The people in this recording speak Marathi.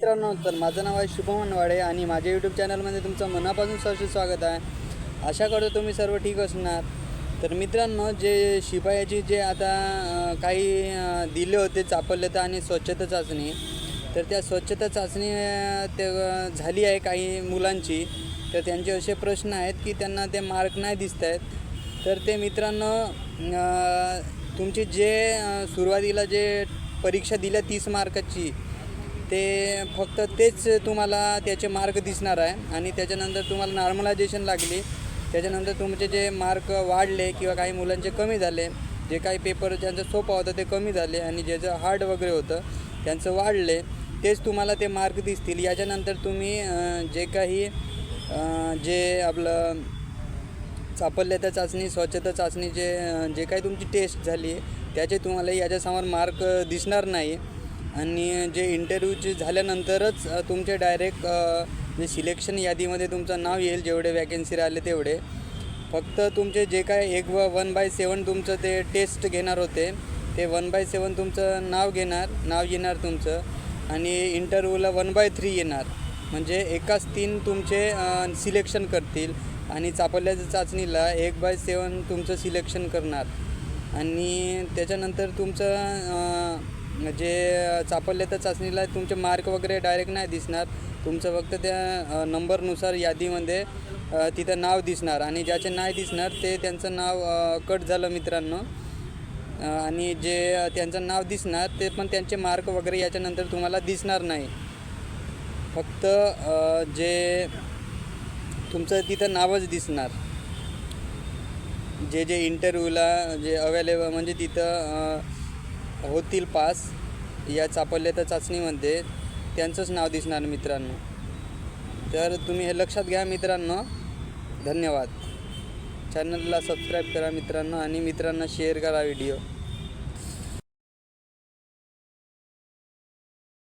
मित्रांनो तर माझं नाव आहे शुभमन वाडे आणि माझ्या यूट्यूब चॅनलमध्ये तुमचं मनापासून सहर्ष स्वागत आहे. आशा करतो तुम्ही सर्व ठीक असणार. तर मित्रांनो जे शिपायाची जे आता काही दिले होते चापल्यता आणि स्वच्छता चाचणी तर त्या स्वच्छता चाचणी ते झाली आहे काही मुलांची. तर त्यांचे असे प्रश्न आहेत की त्यांना ते मार्क नाही दिसत आहेत. तर ते मित्रांनो तुमचे जे सुरुवातीला जे परीक्षा दिल्या तीस मार्काची ते फक्त तेच तुम्हाला त्याचे मार्क दिसणार आहे. आणि त्याच्यानंतर तुम्हाला नॉर्मलायझेशन लागली. त्याच्यानंतर तुमचे जे मार्क वाढले किंवा काही मुलांचे कमी झाले जे काही पेपर ज्यांचं सोपं होतं ते कमी झाले आणि ज्याचं हार्ड वगैरे होतं त्यांचं वाढले तेच तुम्हाला ते मार्क दिसतील. याच्यानंतर तुम्ही जे काही जे आपलं चापल्यता चाचणी स्वच्छता चाचणी जे जे काही तुमची टेस्ट झाली त्याचे तुम्हाला याच्यासमोर मार्क दिसणार नाही. आणि जे इंटरव्ह्यूचे झाल्यानंतरच तुमचे डायरेक्ट जे सिलेक्शन यादीमध्ये तुमचं नाव येईल जेवढे वॅकन्सी राहिले तेवढे. फक्त तुमचे जे काय एक व वन बाय सेवन तुमचं ते टेस्ट घेणार होते. ते वन बाय सेवन तुमचं नाव घेणार नाव येणार तुमचं. आणि इंटरव्ह्यूला वन बाय थ्री येणार. म्हणजे एकाच तीन तुमचे सिलेक्शन करतील. आणि चापल्याच्या चाचणीला एक बाय सेवन तुमचं सिलेक्शन करणार. आणि त्याच्यानंतर तुमचं जे चापडले तर चाचणीला तुमचे मार्क वगैरे डायरेक्ट नाही दिसणार. तुमचं फक्त त्या नंबरनुसार यादीमध्ये तिथं नाव दिसणार आणि ज्याचे नाही दिसणार ते त्यांचं नाव कट झालं मित्रांनो. आणि जे त्यांचं नाव दिसणार ते पण त्यांचे मार्क वगैरे याच्यानंतर तुम्हाला दिसणार नाही. फक्त जे तुमचं तिथं नावच दिसणार. जे जे इंटरव्ह्यूला जे अवेलेबल म्हणजे तिथं होतील पास या चापल्यता चाचणीमध्ये त्यांचंच नाव दिसणार मित्रांनो. तर तुम्ही हे लक्षात घ्या मित्रांनो. धन्यवाद. चॅनलला सबस्क्राईब करा मित्रांनो आणि मित्रांना शेअर करा व्हिडिओ